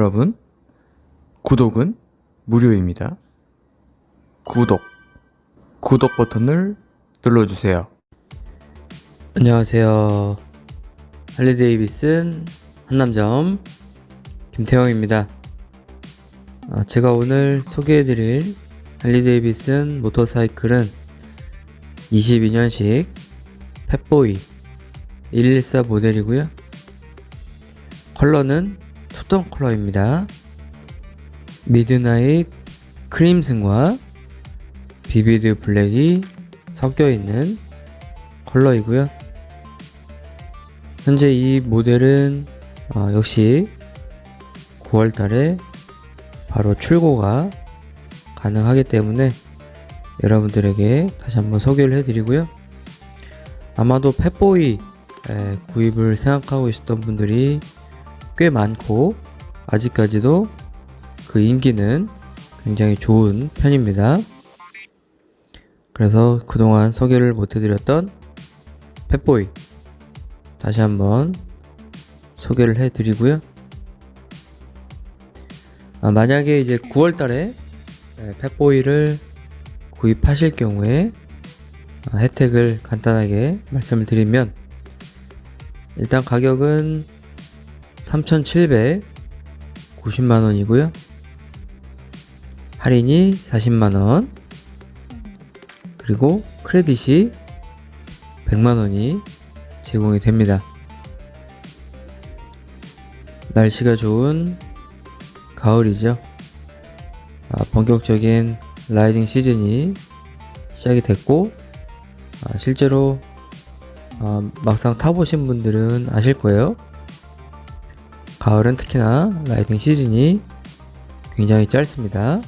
여러분, 구독은 무료입니다. 구독, 구독 버튼을 눌러주세요. 안녕하세요. 할리 데이비슨 한남점 김태형입니다. 아, 제가 오늘 소개해드릴 할리 데이비슨 모터사이클은 22년식 펫보이 114 모델이고요. 컬러는 투톤 컬러입니다. 미드나잇 크림슨과 비비드 블랙이 섞여 있는 컬러이고요. 현재 이 모델은 어, 역시 9월 달에 바로 출고가 가능하기 때문에 여러분들에게 다시 한번 소개를 해드리고요. 아마도 펫보이 에, 구입을 생각하고 있었던 분들이 꽤 많고 아직까지도 그 인기는 굉장히 좋은 편입니다. 그래서 그동안 소개를 못 해드렸던 펫보이 다시 한번 소개를 해드리고요. 아, 만약에 이제 9월 달에 에, 펫보이를 구입하실 경우에 아, 혜택을 간단하게 말씀을 드리면 일단 가격은 3,790만원이고요. 할인이 40만원. 그리고 크레딧이 100만원이 제공이 됩니다. 날씨가 좋은 가을이죠. 아, 본격적인 라이딩 시즌이 시작이 됐고, 아, 실제로 아, 막상 타보신 분들은 아실 거예요. 가을은 특히나 라이딩 시즌이 굉장히 짧습니다.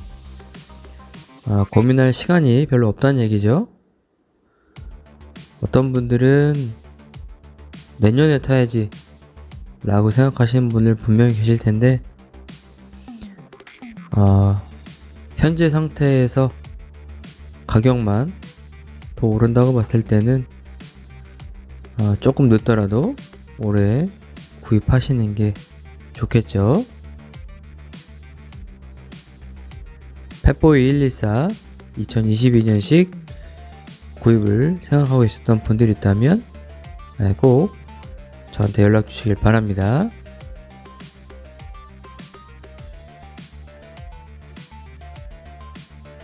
아, 고민할 시간이 별로 없다는 얘기죠. 어떤 분들은 내년에 타야지 라고 생각하시는 분들 분명히 계실 텐데, 아, 현재 상태에서 가격만 더 오른다고 봤을 때는 어, 조금 늦더라도 올해 구입하시는 게 좋겠죠. 펫보이 114 2022년식 구입을 생각하고 있었던 분들이 있다면 네, 꼭 저한테 연락 주시길 바랍니다.